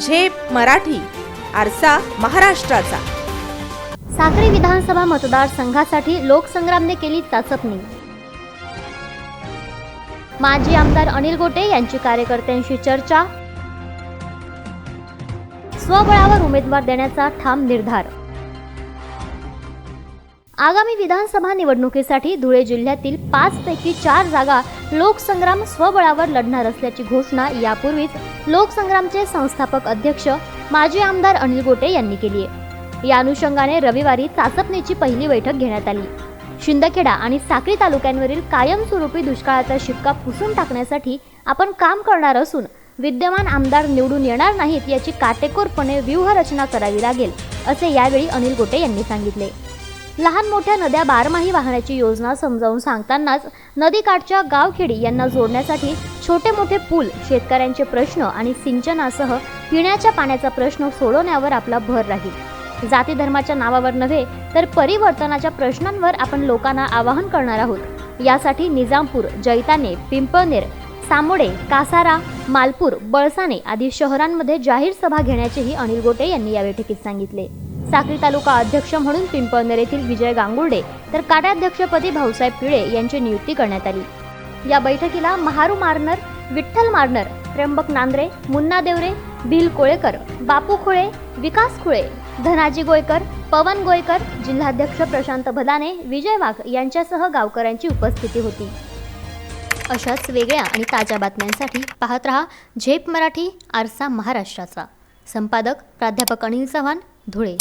झेप मराठी आरसा महाराष्ट्राचा. साक्री विधानसभा मतदारसंघासाठी लोकसंग्रामने केली चाचपणी. माजी आमदार अनिल गोटे यांची कार्यकर्त्यांशी चर्चा. स्वबळावर उमेदवार देण्याचा ठाम निर्धार. आगामी विधानसभा निवडणुकीसाठी धुळे जिल्ह्यातील पाच पैकी चार जागा लोकसंग्राम स्वबळावर लढणार असल्याची घोषणा यापूर्वीच लोकसंग्रामचे संस्थापक अध्यक्ष माजी आमदार अनिल गोटे यांनी केली आहे. या अनुषंगाने रविवारी चाचपणीची पहिली बैठक घेण्यात आली. शिंदखेडा आणि साक्री तालुक्यांवरील कायमस्वरूपी दुष्काळाचा शिक्का पुसून टाकण्यासाठी आपण काम करणार असून विद्यमान आमदार निवडून येणार नाहीत याची काटेकोरपणे व्यूहरचना करावी लागेल असे यावेळी अनिल गोटे यांनी सांगितले. लहान मोठ्या नद्या बारमाही वाहण्याची योजना समजावून सांगतानाच नदीकाठच्या गावखेडी यांना जोडण्यासाठी छोटे मोठे पूल शेतकऱ्यांचे प्रश्न आणि सिंचनासह पिण्याच्या पाण्याचा प्रश्न सोडवण्यावर आपला भर राहील. जाती धर्माच्या नावावर नव्हे तर परिवर्तनाच्या प्रश्नांवर आपण लोकांना आवाहन करणार आहोत. यासाठी निजामपूर जैताने पिंपळनेर सामोडे कासारा मालपूर बळसाने आदी शहरांमध्ये जाहीर सभा घेण्याचेही अनिल गोटे यांनी या बैठकीत सांगितले. साक्री तालुका अध्यक्ष म्हणून पिंपळनेर येथील विजय गांगुर्डे तर कार्याध्यक्षपदी भाऊसाहेब पिळे यांची नियुक्ती करण्यात आली. या बैठकीला महारू मारनर विठ्ठल मारनर त्र्यंबक नांद्रे मुन्ना देवरे भिल कोळेकर बापू खुळे विकास खुळे धनाजी गोयकर पवन गोयकर जिल्हाध्यक्ष प्रशांत भदाने विजय वाघ यांच्यासह गावकऱ्यांची उपस्थिती होती. अशाच वेगळ्या आणि ताज्या बातम्यांसाठी पाहत रहा झेप मराठी आरसा महाराष्ट्राचा. संपादक प्राध्यापक अनिल चव्हाण धुळे.